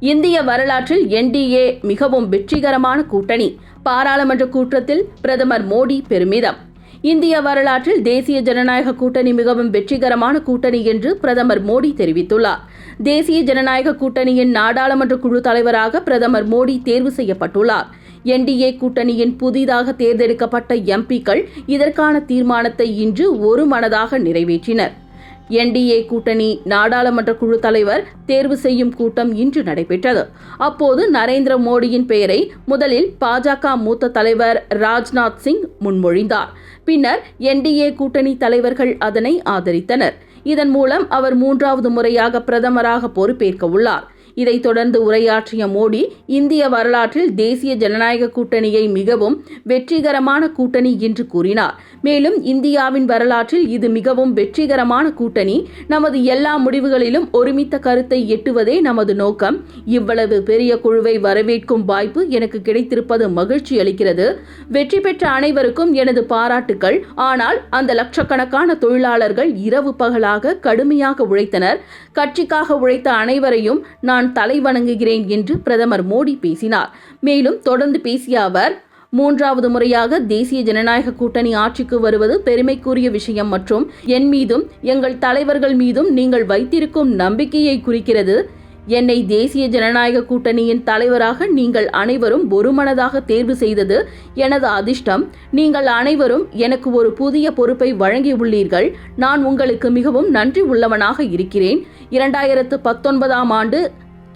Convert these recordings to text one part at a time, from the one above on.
இந்திய வரலாற்றில் என்டிஏ மிகவும் வெற்றிகரமான கூட்டணி. பாராளுமன்ற கூட்டத்தில் பிரதமர் மோடி பெருமிதம். இந்திய வரலாற்றில் தேசிய ஜனநாயக கூட்டணி மிகவும் வெற்றிகரமான கூட்டணி என்று பிரதமர் மோடி தெரிவித்துள்ளார். தேசிய ஜனநாயக கூட்டணியின் நாடாளுமன்ற குழு தலைவராக பிரதமர் மோடி தேர்வு செய்யப்பட்டுள்ளார். என்டிஏ கூட்டணியின் புதிதாக தேர்ந்தெடுக்கப்பட்ட எம்பிக்கள் இதற்கான தீர்மானத்தை இன்று ஒரு மனதாக நிறைவேற்றினர். என்டிஏ கூட்டணி நாடாளுமன்ற குழு தலைவர் தேர்வு செய்யும் கூட்டம் இன்று நடைபெற்றது. அப்போது நரேந்திர மோடியின் பெயரை முதலில் பாஜக மூத்த தலைவர் ராஜ்நாத் சிங் முன்மொழிந்தார். பின்னர் என்டிஏ கூட்டணி தலைவர்கள் அதனை ஆதரித்தனர். இதன் மூலம் அவர் மூன்றாவது முறையாக பிரதமராக பொறுப்பேற்க உள்ளார். இதைத் தொடர்ந்து உரையாற்றிய மோடி இந்திய வரலாற்றில் தேசிய ஜனநாயக கூட்டணியை மிகவும் வெற்றிகரமான கூட்டணி என்று கூறினார். மேலும் இந்தியாவின் வரலாற்றில் இது மிகவும் வெற்றிகரமான கூட்டணி. நமது எல்லா முடிவுகளிலும் ஒருமித்த கருத்தை எட்டுவதே நமது நோக்கம். இவ்வளவு பெரிய குழுவை வரவேற்கும் வாய்ப்பு எனக்கு கிடைத்திருப்பது மகிழ்ச்சி அளிக்கிறது. வெற்றி பெற்ற அனைவருக்கும் எனது பாராட்டுக்கள். ஆனால் அந்த லட்சக்கணக்கான தொழிலாளர்கள் இரவு பகலாக கடுமையாக உழைத்தனர். கட்சிக்காக உழைத்த அனைவரையும் நான் தலை வணங்குகிறேன் என்று பிரதமர் மோடி பேசினார். மேலும் தொடர்ந்து பேசிய அவர் மூன்றாவது முறையாக தேசிய ஜனநாயக கூட்டணி ஆட்சிக்கு வருவது பெருமைக்குரிய விஷயம் மற்றும் என் மீதும் எங்கள் தலைவர்கள் மீதும் நீங்கள் வைத்திருக்கும் நம்பிக்கையை குறிக்கிறது. என்னை தேசிய ஜனநாயக கூட்டணியின் தலைவராக நீங்கள் அனைவரும் ஒருமனதாக தேர்வு செய்தது எனது அதிர்ஷ்டம். நீங்கள் அனைவரும் எனக்கு ஒரு புதிய பொறுப்பை வழங்கியுள்ளீர்கள் நான் உங்களுக்கு மிகவும் நன்றி உள்ளவனாக இருக்கிறேன். இரண்டாயிரத்து பத்தொன்பதாம் ஆண்டு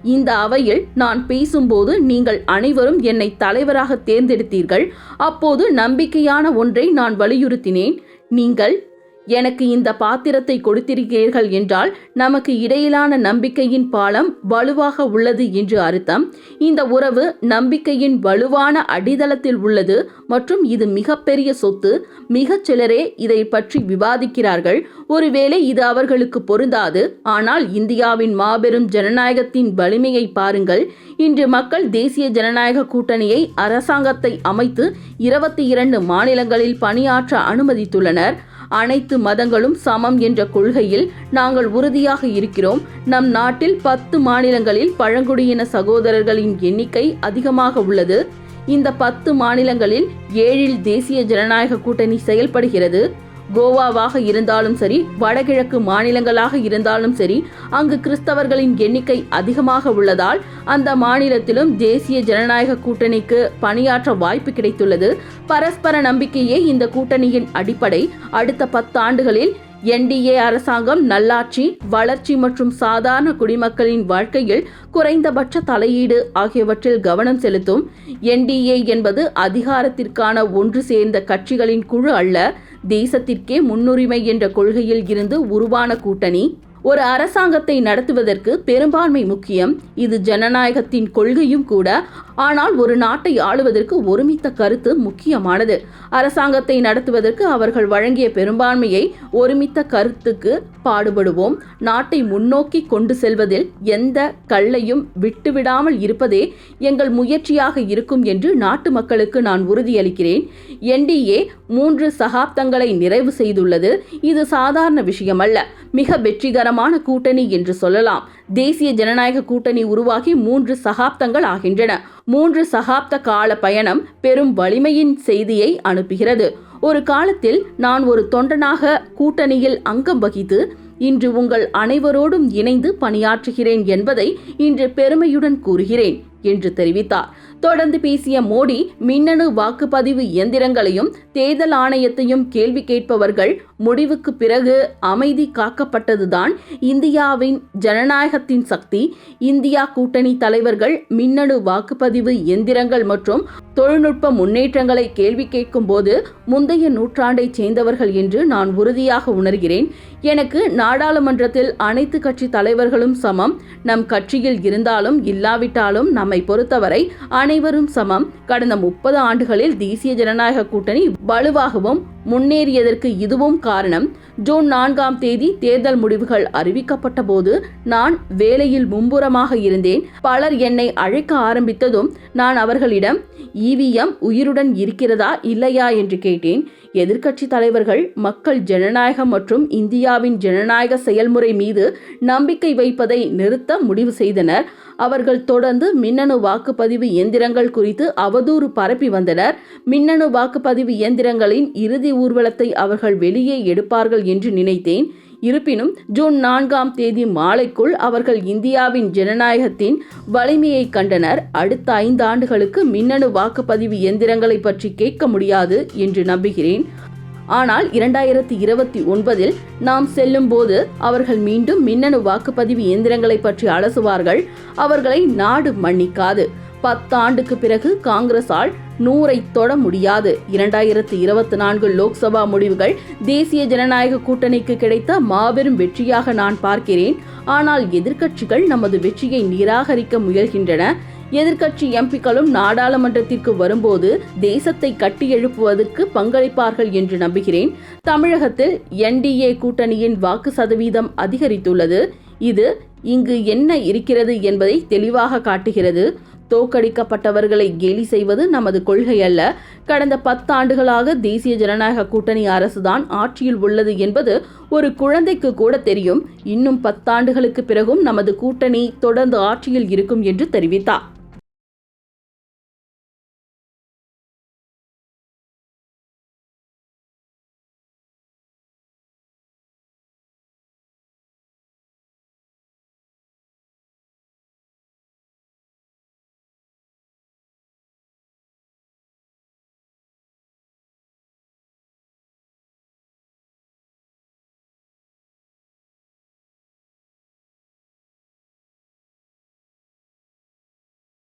இந்த அவையில் நான் பேசும்போது நீங்கள் அனைவரும் என்னை தலைவராக தேர்ந்தெடுத்தீர்கள். அப்போது நம்பிக்கையான ஒன்றை நான் வலியுறுத்தினேன். நீங்கள் எனக்கு இந்த பாத்திரத்தை கொடுத்திருக்கிறீர்கள் என்றால் நமக்கு இடையிலான நம்பிக்கையின் பாலம் வலுவாக உள்ளது என்று அர்த்தம். இந்த உறவு நம்பிக்கையின் வலுவான அடித்தளத்தில் உள்ளது மற்றும் இது மிகப்பெரிய சொத்து. மிகச் சிலரே இதை பற்றி விவாதிக்கிறார்கள். ஒருவேளை இது அவர்களுக்கு பொருந்தாது. ஆனால் இந்தியாவின் மாபெரும் ஜனநாயகத்தின் வலிமையை பாருங்கள். இன்று மக்கள் தேசிய ஜனநாயக கூட்டணியை அரசாங்கத்தை அமைத்து இருபத்தி இரண்டு மாநிலங்களில் பணியாற்ற அனுமதித்துள்ளனர். அனைத்து மதங்களும் சமம் என்ற கொள்கையில் நாங்கள் உறுதியாக இருக்கிறோம். நம் நாட்டில் பத்து மாநிலங்களில் பழங்குடியின சகோதரர்களின் எண்ணிக்கை அதிகமாக உள்ளது. இந்த பத்து மாநிலங்களில் ஏழில் தேசிய ஜனநாயக கூட்டணி செயல்படுகிறது. கோவாவாக இருந்தாலும் சரி வடகிழக்கு மாநிலங்களாக இருந்தாலும் சரி அங்கு கிறிஸ்தவர்களின் எண்ணிக்கை அதிகமாக உள்ளதால் அந்த மாநிலத்திலும் தேசிய ஜனநாயக கூட்டணிக்கு பணியாற்ற வாய்ப்பு கிடைத்துள்ளது. பரஸ்பர நம்பிக்கையே இந்த கூட்டணியின் அடிப்படை. அடுத்த பத்தாண்டுகளில் என்டிஏ அரசாங்கம் நல்லாட்சி வளர்ச்சி மற்றும் சாதாரண குடிமக்களின் வாழ்க்கையில் குறைந்தபட்ச தலையீடு ஆகியவற்றில் கவனம் செலுத்தும். என்டிஏ என்பது அதிகாரத்திற்கான ஒன்று சேர்ந்த கட்சிகளின் குழு அல்ல தேசத்திற்கே முன்னுரிமை என்ற கொள்கையில் இருந்து உருவான கூட்டணி. ஒரு அரசாங்கத்தை நடத்துவதற்கு பெரும்பான்மை முக்கியம். இது ஜனநாயகத்தின் கொள்கையும் கூட. ஆனால் ஒரு நாட்டை ஆளுவதற்கு ஒருமித்த கருத்து முக்கியமானது. அரசாங்கத்தை நடத்துவதற்கு அவர்கள் வழங்கிய பெரும்பான்மையை ஒருமித்த கருத்துக்கு பாடுபடுவோம். நாட்டை முன்னோக்கி கொண்டு செல்வதில் எந்த கல்லையும் விட்டுவிடாமல் இருப்பதே எங்கள் முயற்சியாக இருக்கும் என்று நாட்டு மக்களுக்கு நான் உறுதியளிக்கிறேன். என்டிஏ மூன்று சகாப்தங்களை நிறைவு செய்துள்ளது. இது சாதாரண விஷயமல்ல. மிக வெற்றிகரமான கூட்டணி என்று சொல்லலாம். தேசிய ஜனநாயக கூட்டணி உருவாகி மூன்று சகாப்தங்கள் ஆகின்றன. மூன்று சகாப்த கால பயணம் பெரும் வலிமையின் செய்தியை அனுப்புகிறது. ஒரு காலத்தில் நான் ஒரு தொண்டனாக கூட்டணியில் அங்கம் வகித்து இன்று உங்கள் அனைவரோடும் இணைந்து பணியாற்றுகிறேன் என்பதை இன்று பெருமையுடன் கூறுகிறேன். என்று தெரிவித்தார். தொடர்ந்து பேசிய மோடி மின்னணு வாக்குப்பதிவு இயந்திரங்களையும் தேர்தல் ஆணையத்தையும் கேள்வி கேட்பவர்கள் முடிவுக்கு பிறகு அமைதி காக்கப்பட்டதுதான் இந்தியாவின் ஜனநாயகத்தின் சக்தி. இந்தியா கூட்டணி தலைவர்கள் மின்னணு வாக்குப்பதிவு இயந்திரங்கள் மற்றும் தொழில்நுட்ப முன்னேற்றங்களை கேள்வி கேட்கும் போது முந்தைய நூற்றாண்டைச் சேர்ந்தவர்கள் என்று நான் உறுதியாக உணர்கிறேன். எனக்கு நாடாளுமன்றத்தில் அனைத்து கட்சி தலைவர்களும் சமம். நம் கட்சியில் இருந்தாலும் இல்லாவிட்டாலும் நம்மை பொறுத்தவரை அனைவரும் சமம். கடந்த முப்பது ஆண்டுகளில் தேசிய ஜனநாயக கூட்டணி வலுவாகவும் முன்னேறியதற்கு இதுவும் காரணம். ஜூன் நான்காம் தேதி தேர்தல் முடிவுகள் அறிவிக்கப்பட்ட போது நான் வேலையில் மும்புறமாக இருந்தேன். பலர் என்னை அழைக்க ஆரம்பித்ததும் நான் அவர்களிடம் இவிஎம் உயிருடன் இருக்கிறதா இல்லையா? என்று கேட்டேன். எதிர்க்கட்சி தலைவர்கள் மக்கள் ஜனநாயகம் மற்றும் இந்தியாவின் ஜனநாயக செயல்முறை மீது நம்பிக்கை வைப்பதை நிறுத்த முடிவு செய்தனர். அவர்கள் தொடர்ந்து மின்னணு வாக்குப்பதிவு இயந்திரங்கள் குறித்து அவதூறு பரப்பி வந்தனர். மின்னணு வாக்குப்பதிவு இயந்திரங்களின் இறுதி ஊர்வலத்தை அவர்கள் வெளியே எடுப்பார்கள் என்று நினைத்தேன். இருப்பினும் ஜூன் நான்காம் தேதி மாலைக்குள் அவர்கள் இந்தியாவின் ஜனநாயகத்தின் வலிமையை கண்டனர். அடுத்த ஐந்து ஆண்டுகளுக்கு மின்னணு வாக்குப்பதிவு இயந்திரங்களை பற்றி கேட்க முடியாது என்று நம்புகிறேன். ஆனால் இரண்டாயிரத்தி இருபத்தி ஒன்பதில் நாம் செல்லும் போது அவர்கள் மீண்டும் மின்னணு வாக்குப்பதிவு இயந்திரங்களை பற்றி அலசுவார்கள். அவர்களை நாடு மன்னிக்காது. பத்தாண்டுக்கு பிறகு காங்கிரஸால் நூறை தொட முடியாது. இரண்டாயிரத்தி இருபத்தி நான்கு லோக்சபா முடிவுகள் தேசிய ஜனநாயக கூட்டணிக்கு கிடைத்த மாபெரும் வெற்றியாக நான் பார்க்கிறேன். ஆனால் எதிர்க்கட்சிகள் நமது வெற்றியை நிராகரிக்க முயல்கின்றன. எதிர்க்கட்சி எம்பிக்களும் நாடாளுமன்றத்திற்கு வரும்போது தேசத்தை கட்டி எழுப்புவதற்கு பங்களிப்பார்கள் என்று நம்புகிறேன். தமிழகத்தில் என்டிஏ கூட்டணியின் வாக்கு சதவீதம் அதிகரித்துள்ளது. இது இங்கு என்ன இருக்கிறது என்பதை தெளிவாக காட்டுகிறது. தோற்கடிக்கப்பட்டவர்களை கேலி செய்வது நமது கொள்கை அல்ல. கடந்த பத்தாண்டுகளாக தேசிய ஜனநாயக கூட்டணி அரசுதான் ஆட்சியில் உள்ளது என்பது ஒரு குழந்தைக்கு கூட தெரியும். இன்னும் பத்தாண்டுகளுக்கு பிறகும் நமது கூட்டணி தொடர்ந்து ஆட்சியில் இருக்கும் என்று தெரிவித்தார்.